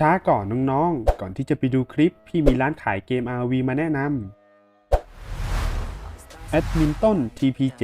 ช้าก่อนน้องๆ ก่อนที่จะไปดูคลิป พี่มีร้านขายเกม RV มาแนะนำแอดมินต้น TP7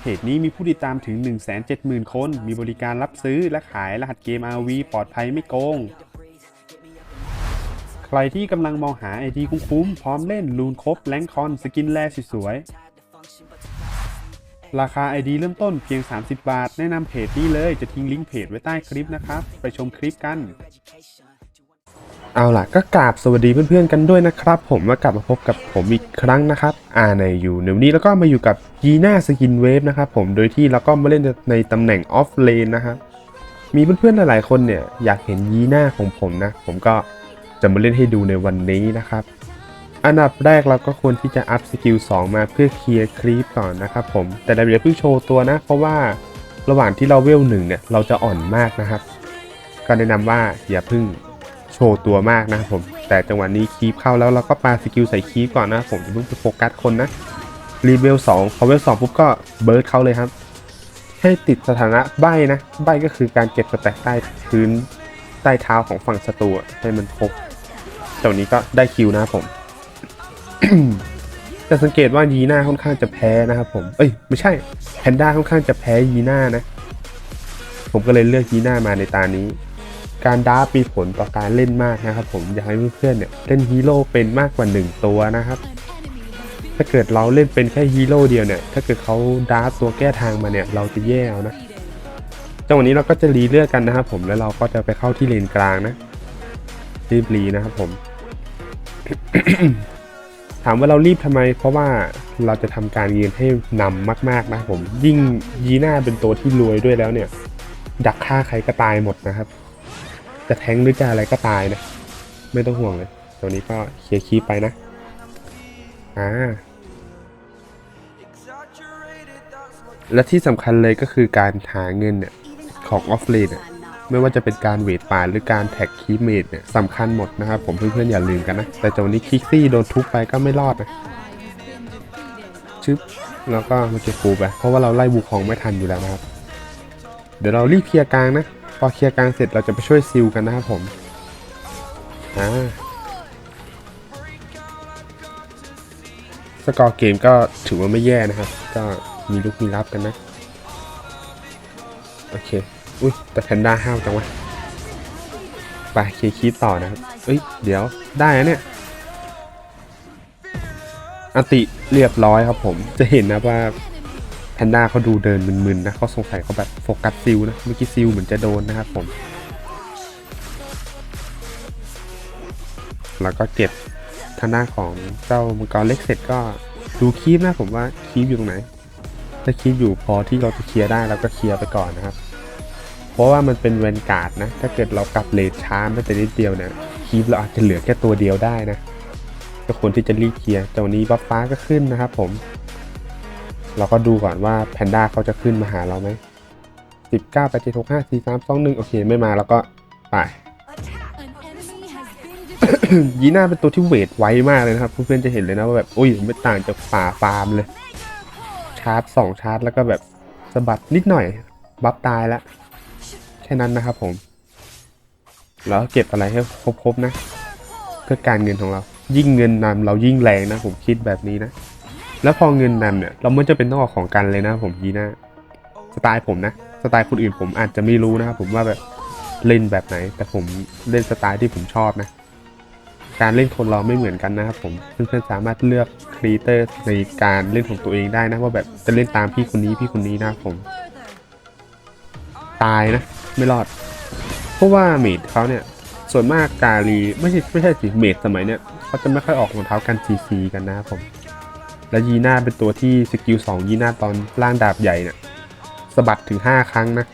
เพจนี้มีผู้ติดตามถึง 170,000 คน มีบริการรับซื้อและขายรหัสเกม RV ปลอดภัยไม่โกง ใครที่กำลังมองหาไอดีคุ้มๆ พร้อมเล่นลูนครบแรงคอนสกินแร่สวยๆ ราคา ID เริ่มต้นเพียง 30 บาท แนะนำเพจนี้เลยจะทิ้งลิงก์เพจไว้ใต้คลิปนะครับ ไปชมคลิปกัน เอาล่ะก็กราบสวัสดีเพื่อนๆกันด้วยนะครับ ผมมากลับมาพบกับผมอีกครั้งนะครับ อ่าในอยู่ในวันนี้แล้วก็มาอยู่กับยีน่าสกินเวฟนะครับผมโดยที่เราก็มาเล่นในตำแหน่งออฟเลนนะครับมีเพื่อนๆหลายๆคนเนี่ยอยากเห็นยีน่าของผมนะ ผมก็จะมาเล่นให้ดูในวันนี้นะครับ อันดับแรกเราก็ควรที่จะอัพสกิล2มาเพื่อเคลียร์คลีปก่อนนะครับผมแต่เราอย่าเพิ่งโชว์ตัวนะ เพราะว่าระหว่างที่เราเวลหนึ่งเนี่ยเราจะอ่อนมากนะครับ ก็แนะนำว่าอย่าเพิ่ง โชว์ตัวมากนะครับผม แต่จังหวะนี้คีปเข้าแล้วเราก็ปาสกิลใส่คีปก่อนนะผมอย่าเพิ่งไปโฟกัสคนนะรีเวล2พอเวล2ปุ๊บก็เบิร์ดเขาเลยครับ ให้ติดสถานะใบนะ ใบก็คือการเก็บสแต็กใต้พื้นใต้เท้าของฝั่งศัตรูให้มันครบจากนี้ก็ได้คิวนะครับผมจะสังเกตว่ายีน่าค่อนข้างจะแพ้นะครับผม เอ้ยไม่ใช่แพนด้าค่อนข้างจะแพ้ยีน่านะ ผมก็เลยเลือกยีน่ามาในตานี้ การดาร์มีผลต่อการเล่นมากนะครับผมอยากให้เพื่อนๆเนี่ยเล่นฮีโร่เป็นมากกว่า 1 ตัวนะครับ ถ้าเกิดเราเล่นเป็นแค่ฮีโร่เดียวเนี่ยถ้าเกิดเขาดาร์ตัวแก้ทางมาเนี่ยเราจะแย่เอานะจังหวะนี้เราก็จะรีเลือกกันนะครับผมแล้วเราก็จะไปเข้าที่เลนกลางนะรีบรีนะครับผม ถามว่าเรารีบทำไม เพราะว่าเราจะทำการยืนให้นำมาก ๆ นะผม ยิ่งยีน่าเป็นตัวที่รวยด้วยแล้วเนี่ย ดักฆ่าใครก็ตายหมดนะครับ จะแทงหรือจะอะไรก็ตายนะ ไม่ต้องห่วงเลย ตัวนี้ก็เคลียร์คีไปนะ อ่า และที่สำคัญเลยก็คือการหาเงินเนี่ยของออฟเลนเนี่ยไม่ว่าจะเป็นการเวทป่าหรือการแท็กคีเมดเนี่ยสำคัญหมดนะครับผมเพื่อนๆอย่าลืมกันนะ แต่จังหวะนี้คิกซี่โดนทุบไปก็ไม่รอดนะชึบแล้วก็มาเก็บฟูไปเพราะว่าเราไล่บูคองไม่ทันอยู่แล้วนะครับ เดี๋ยวเรารีบเคลียร์กลางนะ พอเคลียร์กลางเสร็จเราจะไปช่วยซิลกันนะครับผมอ่าสกอร์เกมก็ถือว่าไม่แย่นะครับ ก็มีลุกมีรับกันนะ โอเค อุ้ยแต่แพนด้าห้าวจังวะไปเคคีต่อนะครับ เอ้ย เดี๋ยวได้นะเนี่ย อติเรียบร้อยครับผม จะเห็นนะว่า แพนด้าเขาดูเดินมึนๆนะเขาสงสัยเขาแบบโฟกัสซิลนะเมื่อกี้ซิลเหมือนจะโดนนะครับผม แล้วก็เก็บทางด้านของเจ้ามังกรเล็กเสร็จก็ดูคีปนะผมว่าคีปอยู่ตรงไหน ถ้าคีปอยู่พอที่เราจะเคลียร์ได้เราก็เคลียร์ไปก่อนนะครับ เพราะว่ามันเป็นเวนการ์ดนะ ถ้าเกิดเรากลับเลทช้าไม่แต่นิดเดียวเนี่ยคีปเราอาจจะเหลือแค่ตัวเดียวได้นะ ก็ควรที่จะรีบเคลียร์แต่วันนี้บัฟฟ้าก็ขึ้นนะครับผม เราก็ดูก่อนว่าแพนด้าเขาจะขึ้นมาหาเราไหมสิบเก้าไปเจ็ดหกห้าสี่สามสองหนึ่งโอเคไม่มาแล้วก็ไปยีน่าเป็นตัวที่เวทไวมากเลยนะครับเพื่อนๆจะเห็นเลยนะว่าแบบโอ้ยไม่ต่างจากป่าฟาร์มเลย ชาร์จสองชาร์จแล้วก็แบบสะบัดนิดหน่อยบัฟตายแล้วแค่นั้นนะครับผม แล้วเก็บอะไรให้ครบๆนะ เพื่อการเงินของเรายิ่งเงินนำเรายิ่งแรงนะผมคิดแบบนี้นะ แล้วพอเงินนำเนี่ย เราไม่จะเป็นต้องออกของกันเลยนะผมยีน่าสไตล์ผมนะ สไตล์คนอื่นผมอาจจะไม่รู้นะครับผมว่าแบบเล่นแบบไหน แต่ผมเล่นสไตล์ที่ผมชอบนะ การเล่นคนเราไม่เหมือนกันนะครับผมเพื่อนๆสามารถเลือกครีเตอร์ในการเล่นของตัวเองได้นะว่าแบบจะเล่นตามพี่คนนี้พี่คนนี้นะผม ตายนะ ไม่รอด เพราะว่าเมดเขาเนี่ย ส่วนมากกาลีไม่ใช่ไม่ใช่สิเมดสมัยเนี่ยเขาจะไม่ค่อยออกรองเท้ากันซีซีกันนะครับผม และยีน่าเป็นตัวที่สกิลสองยีน่าตอนล่างดาบใหญ่เนี่ยสะบัดถึง 5 ครั้งนะ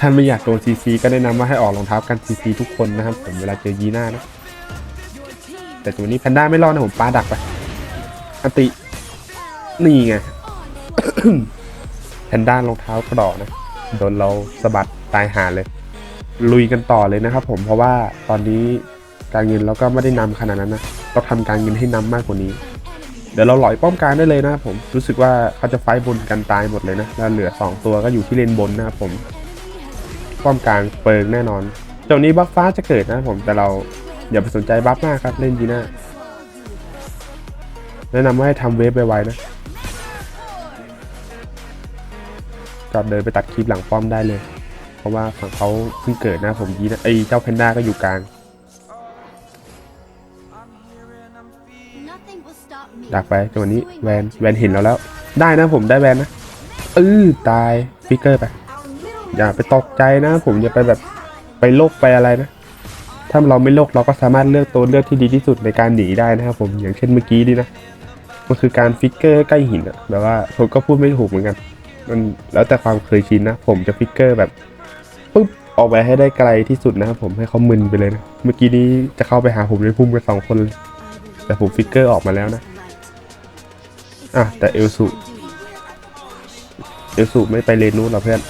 ถ้านไม่อยากโดนซีซีก็แนะนำว่าให้ออกรองเท้ากันซีซีทุกคนนะครับผมเวลาเจอยีน่านะแต่ตัวนี้แพนด้าไม่รอดนะผมปาดักไปอติ นี่ไงแพนด้ารองเท้ากระดอกนะโดนเราสะบัดตายหาเลย ลุยกันต่อเลยนะครับผมเพราะว่าตอนนี้การเงินเราก็ไม่ได้นำขนาดนั้นนะเราทำการเงินให้นำมากกว่านี้ เดี๋ยวเราหลอยป้อมกลางได้เลยนะผมรู้สึกว่าเขาจะไฟบนกันตายหมดเลยนะแล้วเหลือ 2 ตัวก็อยู่ที่เลนบนนะผม ป้อมกลางเปิงแน่นอนเจ้านี้บัฟฟ้าจะเกิดนะผมแต่เราอย่าไปสนใจบัฟมากครับเล่นยีน่าแนะนำว่าให้ทำเวฟไวๆนะก็เดินไปตัดคลิปหลังป้อมได้เลย เพราะว่าฝั่งเขาเพิ่งเกิดนะผมยีน่าไอเจ้าแพนด้าก็อยู่กลาง ดักไปจังหวะนี้แวนแวนเห็นเราแล้ว ได้นะผมได้แวนนะเออตายฟิกเกอร์ไป อย่าไปตกใจนะ ผมอย่าไปแบบไปโลกไปอะไรนะ ถ้าเราไม่โลกเราก็สามารถเลือกตัวเลือกที่ดีที่สุดในการหนีได้นะครับผมอย่างเช่นเมื่อกี้นี่นะมันคือการฟิกเกอร์ใกล้หินอะแบบว่าผมก็พูดไม่ถูกเหมือนกัน มันแล้วแต่ความเคยชินนะ ผมจะฟิกเกอร์แบบปุ๊บออกไปให้ได้ไกลที่สุดนะครับผมให้เขามึนไปเลยนะ เมื่อกี้นี้จะเข้าไปหาผมในพุ่มกันสองคนเลยแต่ผมฟิกเกอร์ออกมาแล้วนะ อะ แต่เอลสุเอลสูไม่ไปเลนนู้นหรอเพื่อน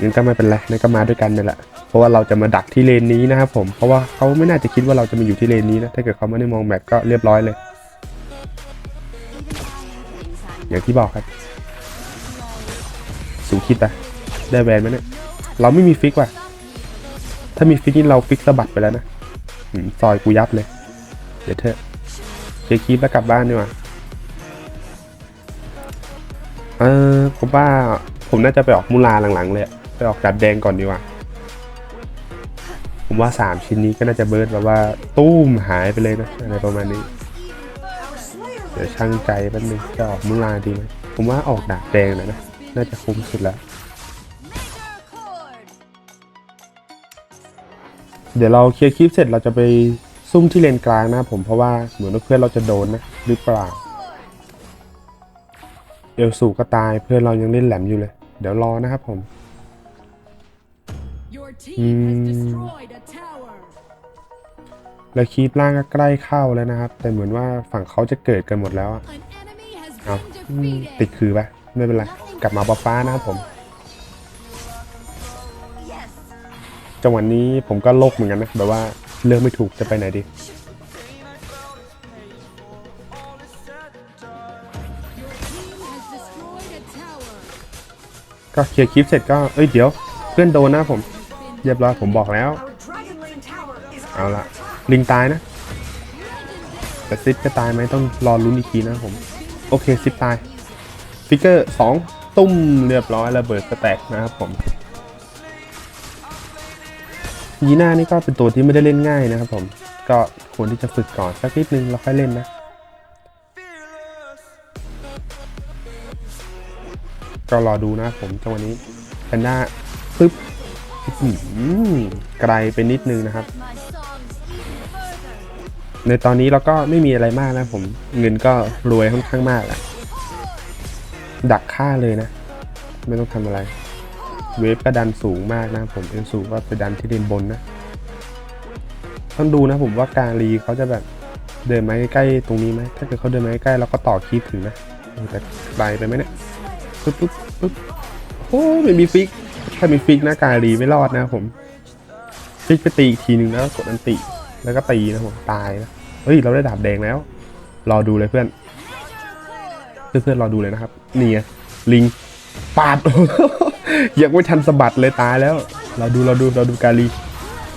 งั้นก็ไม่เป็นไรนั่นก็มาด้วยกันนี่แหละ เพราะว่าเราจะมาดักที่เลนนี้นะครับผม เพราะว่าเขาไม่น่าจะคิดว่าเราจะมาอยู่ที่เลนนี้นะ ถ้าเกิดเขาไม่ได้มองแมปก็เรียบร้อยเลย อย่างที่บอกครับ สูคิดไปได้แวนไหมเนี่ย เราไม่มีฟิกว่ะ ถ้ามีฟิกนี่เราฟิกสะบัดไปแล้วนะซอยกูยับเลย เดี๋ยวเถอเคลียร์คีปแล้วกลับบ้านดีกว่า เออผมว่าผมน่าจะไปออกมูลาหลังๆเลยไปออกจัดแดงก่อนดีกว่า ผมว่าสามชิ้นนี้ก็น่าจะเบิร์ดแบบว่าตู้มหายไปเลยนะอะไรประมาณนี้เดี๋ยวช่างใจแป๊บนึงจะออกมูลาดีไหมผมว่าออกดาบแดงนะนะน่าจะคุ้มสุดแล้วเดี๋ยวเราเคลียร์คลิปเสร็จเราจะไปซุ่มที่เลนกลางนะผมเพราะว่าเหมือนเพื่อนเราจะโดนนะหรือเปล่า เอลสูก็ตายเพื่อนเรายังเล่นแหลมอยู่เลย เดี๋ยวรอนะครับผม Your team has destroyed a tower. แล้วคีปล่างก็ใกล้เข้าแล้วนะครับ แต่เหมือนว่าฝั่งเขาจะเกิดกันหมดแล้วอะ An enemy has เอา been อืม defeated. ติดคือปะไม่เป็นไร กลับมาบัฟฟ้านะครับผม จังหวะนี้ผมก็โลกเหมือนกันนะแบบว่าเลือกไม่ถูกจะไปไหนดี ก็เคลียร์คลิปเสร็จก็ เอ้ยเดี๋ยว เพื่อนโดนนะผมเรียบร้อยผมบอกแล้ว เอาละลิงตายนะแต่ซิปจะตายไหมต้องรอลุ้นอีกทีนะผม โอเคซิปตายฟิกเกอร์สองตุ้มเรียบร้อยระเบิดสแตกนะครับผมยีน่านี่ก็เป็นตัวที่ไม่ได้เล่นง่ายนะครับผม ก็ควรที่จะฝึกก่อนสักนิดนึงแล้วค่อยเล่นนะ ก็รอดูนะผมจังหวะนี้แพนด้าปึ๊บไกลไปนิดนึงนะครับ ในตอนนี้เราก็ไม่มีอะไรมากนะผมเงินก็รวยค่อนข้างมากแหละดักฆ่าเลยนะ ไม่ต้องทำอะไร เวฟก็ดันสูงมากนะผมเอ็นสูงก็ไปดันที่เลนบนนะต้องดูนะผมว่าการรีเขาจะแบบเดินมาใกล้ๆตรงนี้ไหมถ้าเกิดเขาเดินมาใกล้เราก็ต่อคีบถึงนะแต่ไกลไปไหมเนี่ย ปึ๊บปึ๊บปึ๊บโอ้ไม่มีฟิกถ้ามีฟิกนะการีไม่รอดนะผมฟิกไปตีอีกทีหนึ่งแล้วกดอันติ แล้วก็ตีนะผมตายนะเฮ้ยเราได้ดาบแดงแล้ว รอดูเลยเพื่อน เพื่อนๆรอดูเลยนะครับ นี่ไงลิงปาดยังไม่ทันสะบัดเลยตายแล้ว เราดูเราดูเราดูการี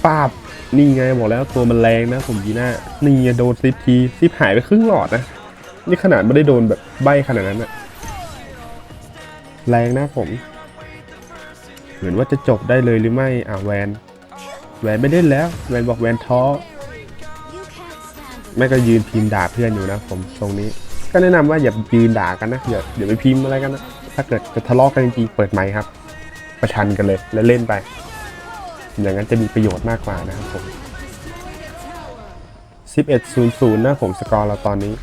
ปาบนี่ไงบอกแล้วตัวมันแรงนะผมยีน่านี่ไงโดนซิปทีซิปหายไปครึ่งหลอดนะ นี่ขนาดไม่ได้โดนแบบใบขนาดนั้นอะ แรงนะผม เหมือนว่าจะจบได้เลยหรือไม่ อะแวน แวนไม่เล่นแล้ว แวนบอกแวนท้อ แม่ก็ยืนพิมพ์ด่าเพื่อนอยู่นะผมตรงนี้ ก็แนะนำว่าอย่ายืนด่ากันนะ อย่าอย่าไปพิมพ์อะไรกันนะ ถ้าเกิดจะทะเลาะกันจริงๆเปิดไมค์ครับ ประชันกันเลยแล้วเล่นไป อย่างนั้นจะมีประโยชน์มากกว่านะครับผม11.00นะผมสกอร์เราตอนนี้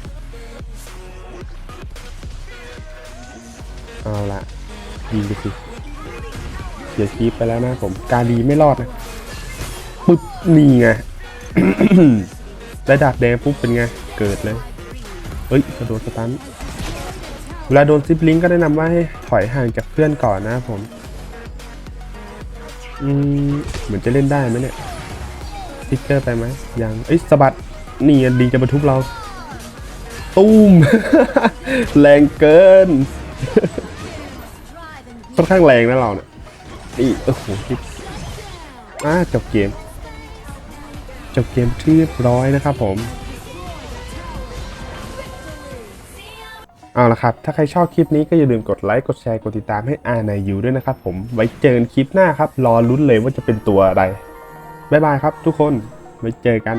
เอาละยิงไปสิเสียคีปไปแล้วนะผม การดีไม่รอดนะปึ๊บนี่ไงได้ดาบแดงปุ๊บเป็นไง เกิดเลย เฮ้ยกระโดดสตันเวลาโดนซิปลิงก็แนะนำว่าให้ถอยห่างจากเพื่อนก่อนนะผมอืมเหมือนจะเล่นได้ไหมเนี่ยติ๊กเกอร์ไปไหมยังเอ้ยสะบัดนี่ไงลิงจะมาทุบเรา ตุ้ม แรงเกิน ค่อนข้างแรงนะเราเนี่ยนี่โอ้โหอ่าจบเกม จบเกมที่เรียบร้อยนะครับผม เอาละครับ ถ้าใครชอบคลิปนี้ก็อย่าลืมกดไลค์ กดแชร์ กดติดตามให้อาในยูด้วยนะครับผม ไว้เจอกันคลิปหน้าครับ รอลุ้นเลยว่าจะเป็นตัวอะไร บ๊ายบายครับทุกคน ไว้เจอกัน